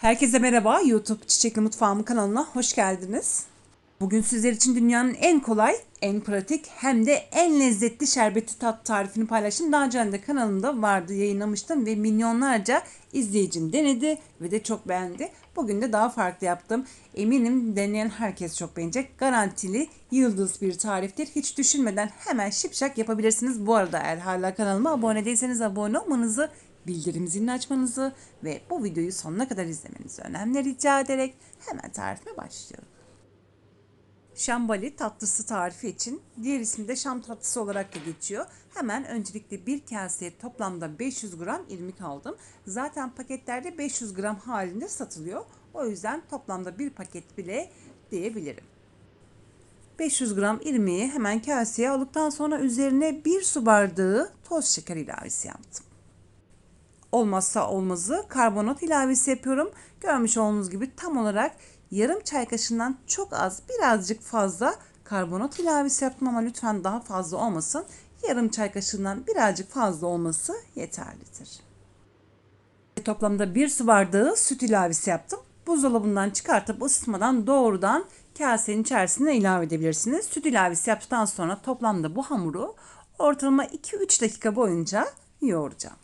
Herkese merhaba. YouTube Çiçekli Mutfağım kanalına hoş geldiniz. Bugün sizler için dünyanın en kolay, en pratik hem de en lezzetli şerbetli tat tarifini paylaştım. Daha önce de kanalımda vardı, yayınlamıştım ve milyonlarca izleyicim denedi ve de çok beğendi. Bugün de daha farklı yaptım. Eminim deneyen herkes çok beğenecek. Garantili yıldız bir tariftir. Hiç düşünmeden hemen şipşak yapabilirsiniz. Bu arada eğer hala kanalıma abone değilseniz abone olmanızı bildirim zilini açmanızı ve bu videoyu sonuna kadar izlemenizi önemli rica ederek hemen tarifime başlıyorum. Şambali tatlısı tarifi için diğer ismi de şam tatlısı olarak da geçiyor. Hemen öncelikle bir kaseye toplamda 500 gram irmik aldım. Zaten paketlerde 500 gram halinde satılıyor. O yüzden toplamda bir paket bile diyebilirim. 500 gram irmiği hemen kaseye aldıktan sonra üzerine bir su bardağı toz şeker ilavesi yaptım olmazsa olmazı karbonat ilavesi yapıyorum. Görmüş olduğunuz gibi tam olarak yarım çay kaşığından çok az birazcık fazla karbonat ilavesi yaptım ama lütfen daha fazla olmasın. Yarım çay kaşığından birazcık fazla olması yeterlidir. Toplamda bir su bardağı süt ilavesi yaptım. Buzdolabından çıkartıp ısıtmadan doğrudan kasenin içerisine ilave edebilirsiniz. Süt ilavesi yaptıktan sonra toplamda bu hamuru ortalama 2-3 dakika boyunca yoğuracağım.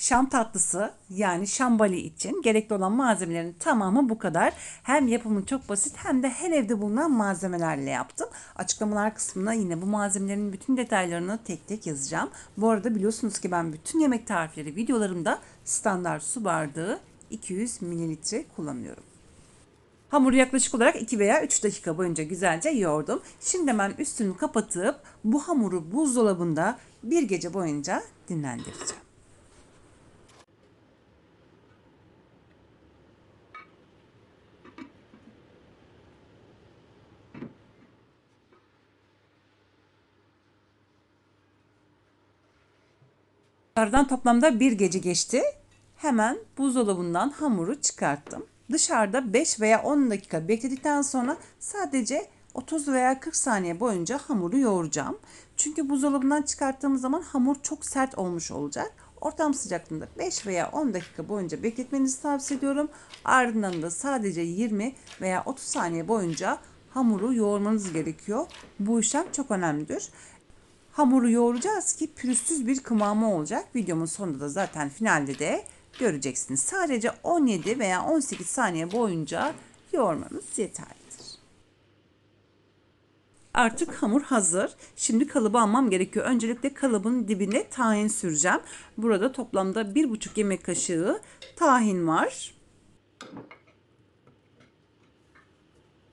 Şam tatlısı yani şambali için gerekli olan malzemelerin tamamı bu kadar. Hem yapımı çok basit hem de her evde bulunan malzemelerle yaptım. Açıklamalar kısmına yine bu malzemelerin bütün detaylarını tek tek yazacağım. Bu arada biliyorsunuz ki ben bütün yemek tarifleri videolarımda standart su bardağı 200 mililitre kullanıyorum. Hamuru yaklaşık olarak 2 veya 3 dakika boyunca güzelce yoğurdum. Şimdi hemen üstünü kapatıp bu hamuru buzdolabında bir gece boyunca dinlendireceğim. Aradan toplamda bir gece geçti. Hemen buzdolabından hamuru çıkarttım. Dışarıda 5 veya 10 dakika bekledikten sonra sadece 30 veya 40 saniye boyunca hamuru yoğuracağım. Çünkü buzdolabından çıkarttığımız zaman hamur çok sert olmuş olacak. Ortam sıcaklığında 5 veya 10 dakika boyunca bekletmenizi tavsiye ediyorum. Ardından da sadece 20 veya 30 saniye boyunca hamuru yoğurmanız gerekiyor. Bu işlem çok önemlidir. Hamuru yoğuracağız ki pürüzsüz bir kıvamı olacak. Videomun sonunda da zaten finalde de göreceksiniz. Sadece 17 veya 18 saniye boyunca yoğurmanız yeterlidir. Artık hamur hazır. Şimdi kalıbı almam gerekiyor. Öncelikle kalıbın dibine tahin süreceğim. Burada toplamda 1,5 yemek kaşığı tahin var.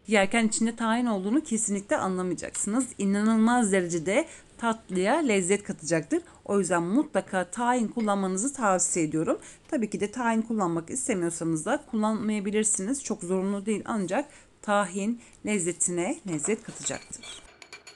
Yerken içinde tahin olduğunu kesinlikle anlamayacaksınız. İnanılmaz derecede tatlıya lezzet katacaktır. O yüzden mutlaka tahin kullanmanızı tavsiye ediyorum. Tabii ki de tahin kullanmak istemiyorsanız da kullanmayabilirsiniz. Çok zorunlu değil ancak tahin lezzetine lezzet katacaktır.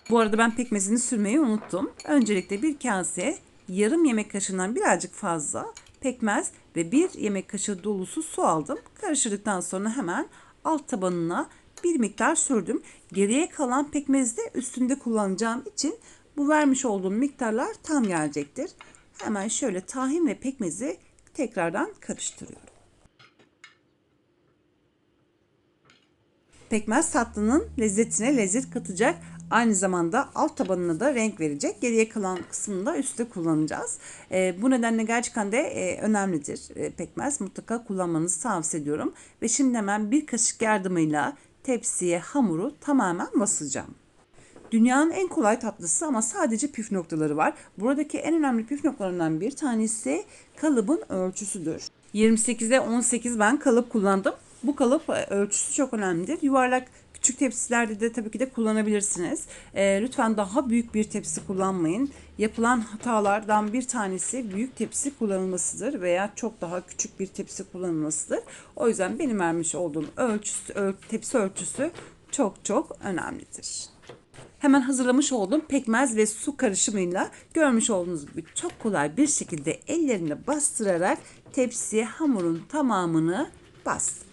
Bu arada ben pekmezini sürmeyi unuttum. Öncelikle bir kase yarım yemek kaşığından birazcık fazla pekmez ve bir yemek kaşığı dolusu su aldım. Karıştırdıktan sonra hemen alt tabanına bir miktar sürdüm. Geriye kalan pekmezi de üstünde kullanacağım için bu vermiş olduğum miktarlar tam gelecektir. Hemen şöyle tahin ve pekmezi tekrardan karıştırıyorum. Pekmez tatlının lezzetine lezzet katacak. Aynı zamanda alt tabanına da renk verecek. Geriye kalan kısmını da üstte kullanacağız. E, bu nedenle gerçekten de e, önemlidir e, pekmez. Mutlaka kullanmanızı tavsiye ediyorum. Ve şimdi hemen bir kaşık yardımıyla tepsiye hamuru tamamen basacağım. Dünyanın en kolay tatlısı ama sadece püf noktaları var. Buradaki en önemli püf noktalarından bir tanesi kalıbın ölçüsüdür. 28'e 18 ben kalıp kullandım. Bu kalıp e, ölçüsü çok önemlidir. Yuvarlak küçük tepsilerde de tabii ki de kullanabilirsiniz. E, lütfen daha büyük bir tepsi kullanmayın. Yapılan hatalardan bir tanesi büyük tepsi kullanılmasıdır veya çok daha küçük bir tepsi kullanılmasıdır. O yüzden benim vermiş olduğum ölçüsü, öl, tepsi ölçüsü çok çok önemlidir. Hemen hazırlamış olduğum pekmez ve su karışımıyla görmüş olduğunuz gibi çok kolay bir şekilde ellerimle bastırarak tepsiye hamurun tamamını bastım.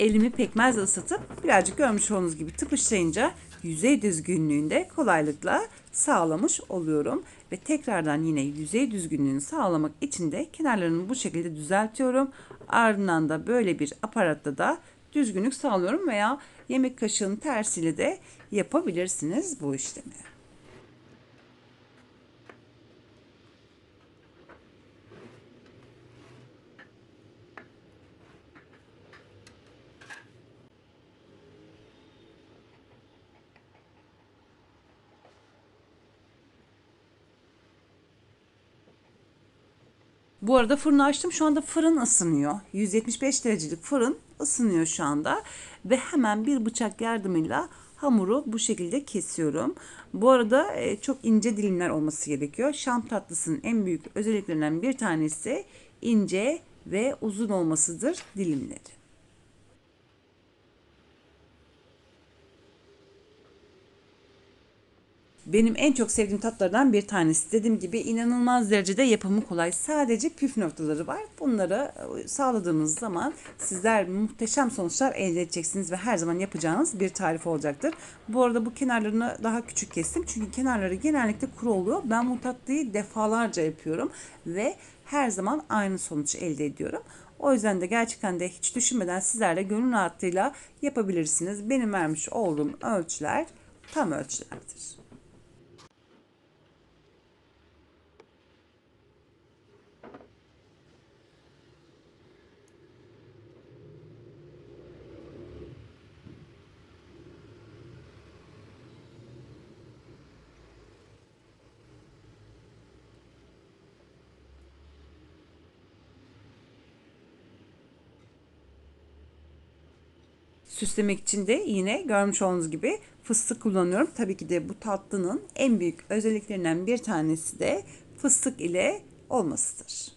Elimi pekmezle ısıtıp birazcık görmüş olduğunuz gibi tıpışlayınca yüzey düzgünlüğünde kolaylıkla sağlamış oluyorum. Ve tekrardan yine yüzey düzgünlüğünü sağlamak için de kenarlarını bu şekilde düzeltiyorum. Ardından da böyle bir aparatta da düzgünlük sağlıyorum veya yemek kaşığının tersiyle de yapabilirsiniz bu işlemi. Bu arada fırını açtım. Şu anda fırın ısınıyor. 175 derecelik fırın ısınıyor şu anda. Ve hemen bir bıçak yardımıyla hamuru bu şekilde kesiyorum. Bu arada e, çok ince dilimler olması gerekiyor. Şam tatlısının en büyük özelliklerinden bir tanesi ince ve uzun olmasıdır dilimleri. Benim en çok sevdiğim tatlardan bir tanesi. Dediğim gibi inanılmaz derecede yapımı kolay. Sadece püf noktaları var. Bunları e, sağladığımız zaman sizler muhteşem sonuçlar elde edeceksiniz ve her zaman yapacağınız bir tarif olacaktır. Bu arada bu kenarlarını daha küçük kestim. Çünkü kenarları genellikle kuru oluyor. Ben bu tatlıyı defalarca yapıyorum ve her zaman aynı sonuç elde ediyorum. O yüzden de gerçekten de hiç düşünmeden sizlerle gönül rahatlığıyla yapabilirsiniz. Benim vermiş olduğum ölçüler tam ölçülerdir. Süslemek için de yine görmüş olduğunuz gibi fıstık kullanıyorum. Tabii ki de bu tatlının en büyük özelliklerinden bir tanesi de fıstık ile olmasıdır.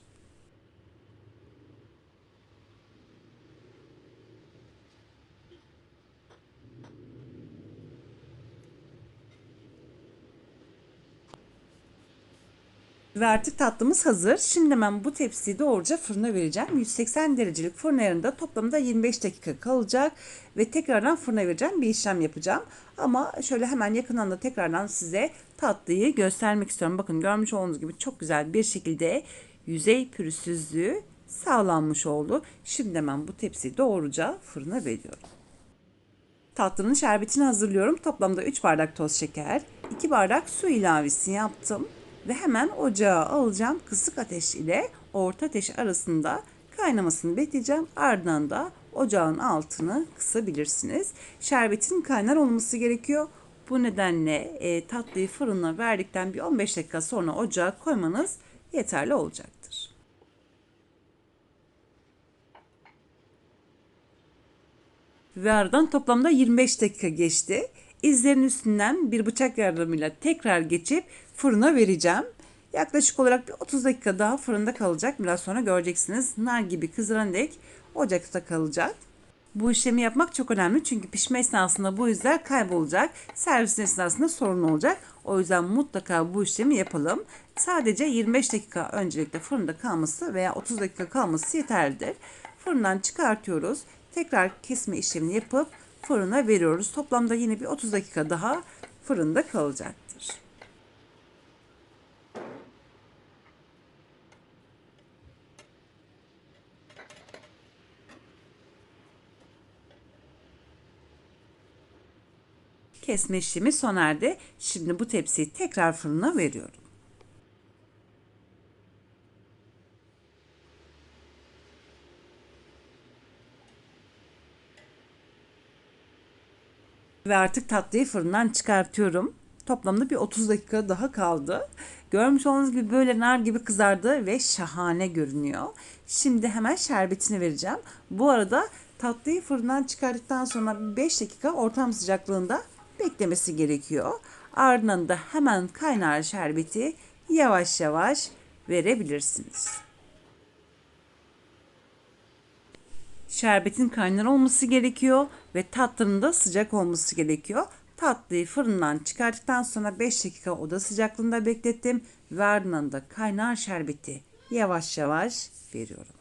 Ve artık tatlımız hazır. Şimdi ben bu tepsiyi doğruca fırına vereceğim. 180 derecelik fırın ayarında toplamda 25 dakika kalacak. Ve tekrardan fırına vereceğim. Bir işlem yapacağım. Ama şöyle hemen yakından da tekrardan size tatlıyı göstermek istiyorum. Bakın görmüş olduğunuz gibi çok güzel bir şekilde yüzey pürüzsüzlüğü sağlanmış oldu. Şimdi hemen bu tepsiyi doğruca fırına veriyorum. Tatlının şerbetini hazırlıyorum. Toplamda 3 bardak toz şeker, 2 bardak su ilavesi yaptım ve hemen ocağa alacağım. Kısık ateş ile orta ateş arasında kaynamasını bekleyeceğim. Ardından da ocağın altını kısabilirsiniz. Şerbetin kaynar olması gerekiyor. Bu nedenle e, tatlıyı fırına verdikten bir 15 dakika sonra ocağa koymanız yeterli olacaktır. Ve aradan toplamda 25 dakika geçti. İzlerin üstünden bir bıçak yardımıyla tekrar geçip fırına vereceğim. Yaklaşık olarak bir 30 dakika daha fırında kalacak. Biraz sonra göreceksiniz. Nar gibi kızaran dek ocakta kalacak. Bu işlemi yapmak çok önemli çünkü pişme esnasında bu izler kaybolacak. Servis esnasında sorun olacak. O yüzden mutlaka bu işlemi yapalım. Sadece 25 dakika öncelikle fırında kalması veya 30 dakika kalması yeterlidir. Fırından çıkartıyoruz. Tekrar kesme işlemini yapıp fırına veriyoruz. Toplamda yine bir 30 dakika daha fırında kalacaktır. Kesme işlemi sona erdi. Şimdi bu tepsiyi tekrar fırına veriyorum. Ve artık tatlıyı fırından çıkartıyorum. Toplamda bir 30 dakika daha kaldı. Görmüş olduğunuz gibi böyle nar gibi kızardı ve şahane görünüyor. Şimdi hemen şerbetini vereceğim. Bu arada tatlıyı fırından çıkarttıktan sonra 5 dakika ortam sıcaklığında beklemesi gerekiyor. Ardından da hemen kaynar şerbeti yavaş yavaş verebilirsiniz. Şerbetin kaynar olması gerekiyor ve tatlının da sıcak olması gerekiyor. Tatlıyı fırından çıkarttıktan sonra 5 dakika oda sıcaklığında beklettim ve ardından da kaynar şerbeti yavaş yavaş veriyorum.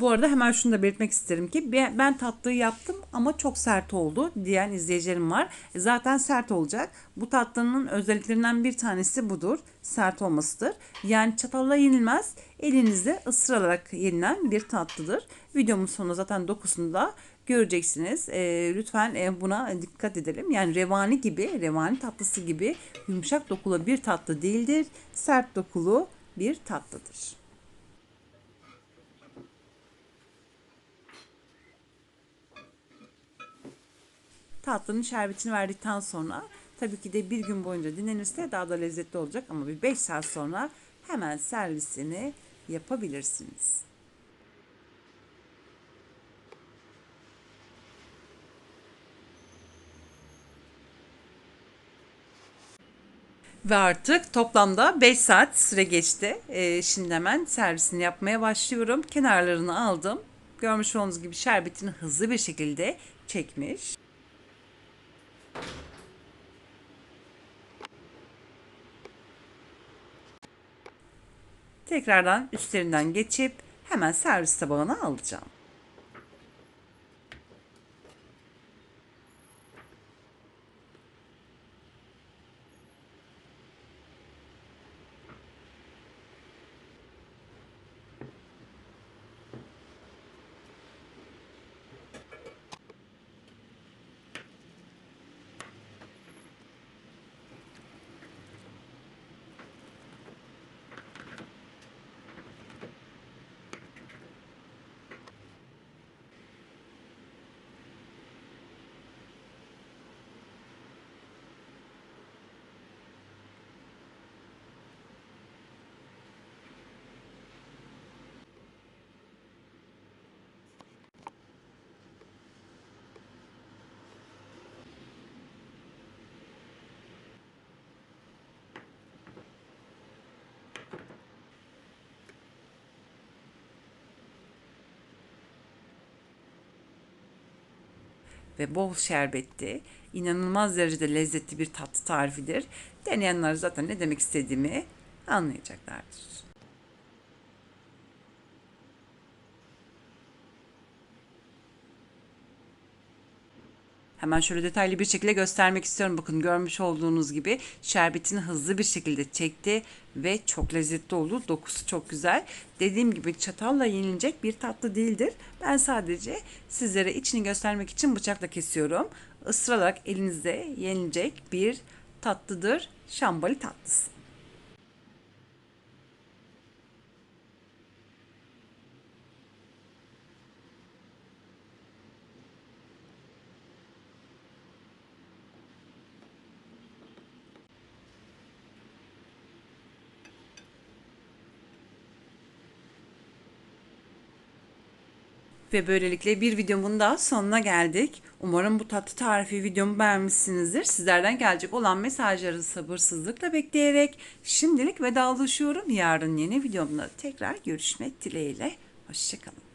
Bu arada hemen şunu da belirtmek isterim ki ben, tatlıyı yaptım ama çok sert oldu diyen izleyicilerim var. E, Zaten sert olacak. Bu tatlının özelliklerinden bir tanesi budur. Sert olmasıdır. Yani çatalla yenilmez. Elinizde ısırarak yenilen bir tatlıdır. Videomun sonunda zaten dokusunu da göreceksiniz. E, lütfen e, buna dikkat edelim. Yani revani gibi, revani tatlısı gibi yumuşak dokulu bir tatlı değildir. Sert dokulu bir tatlıdır. Tatlının şerbetini verdikten sonra tabii ki de bir gün boyunca dinlenirse daha da lezzetli olacak ama bir 5 saat sonra hemen servisini yapabilirsiniz. Ve artık toplamda 5 saat süre geçti. Ee, şimdi hemen servisini yapmaya başlıyorum. Kenarlarını aldım. Görmüş olduğunuz gibi şerbetini hızlı bir şekilde çekmiş. Tekrardan üstlerinden geçip hemen servis tabağına alacağım. Ve bol şerbetli, inanılmaz derecede lezzetli bir tatlı tarifidir. Deneyenler zaten ne demek istediğimi anlayacaklardır. Hemen şöyle detaylı bir şekilde göstermek istiyorum. Bakın görmüş olduğunuz gibi şerbetini hızlı bir şekilde çekti ve çok lezzetli oldu. Dokusu çok güzel. Dediğim gibi çatalla yenilecek bir tatlı değildir. Ben sadece sizlere içini göstermek için bıçakla kesiyorum. Isırarak elinizde yenilecek bir tatlıdır. Şambali tatlısı. Ve böylelikle bir videomun daha sonuna geldik. Umarım bu tatlı tarifi videomu beğenmişsinizdir. Sizlerden gelecek olan mesajları sabırsızlıkla bekleyerek şimdilik vedalaşıyorum. Yarın yeni videomda tekrar görüşmek dileğiyle. Hoşçakalın.